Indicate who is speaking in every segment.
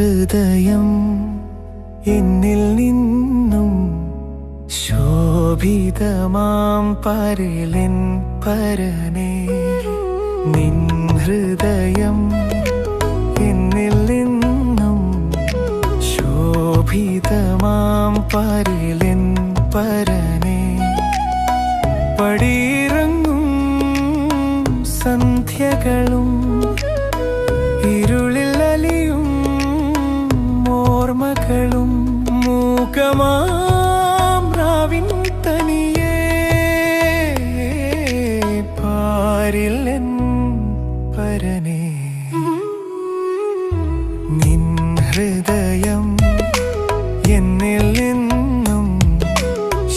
Speaker 1: ഹൃദയം എന്നിൽ നിന്നും ശോഭിതമാം പരലിൻ പരനെ. നിൻ ഹൃദയം എന്നിൽ നിന്നും ശോഭിതമാം പരലിൻ പരനെ. പടിയിറങ്ങും സന്ധ്യകളും പാരില്ലൻ പരനേ. നിൻ ഹൃദയം എന്നിൽ നിന്നും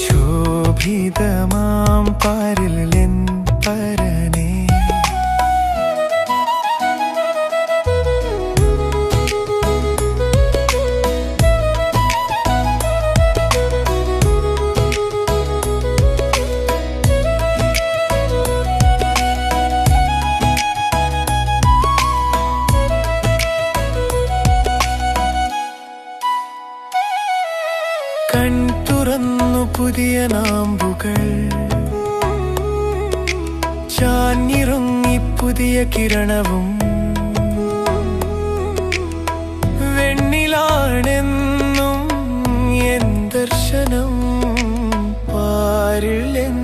Speaker 1: ശോഭിതമാം പാരില്ലൻ കൺ തുറന്നു പുതിയ നാമ്പുകൾ. ചാഞ്ഞിറങ്ങി പുതിയ കിരണവും. വെണ്ണിലാണെന്നും എൻ ദർശനം പാരില്ലെൻ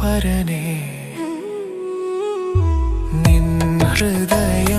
Speaker 1: പരനേ. നിൻ ഹൃദയം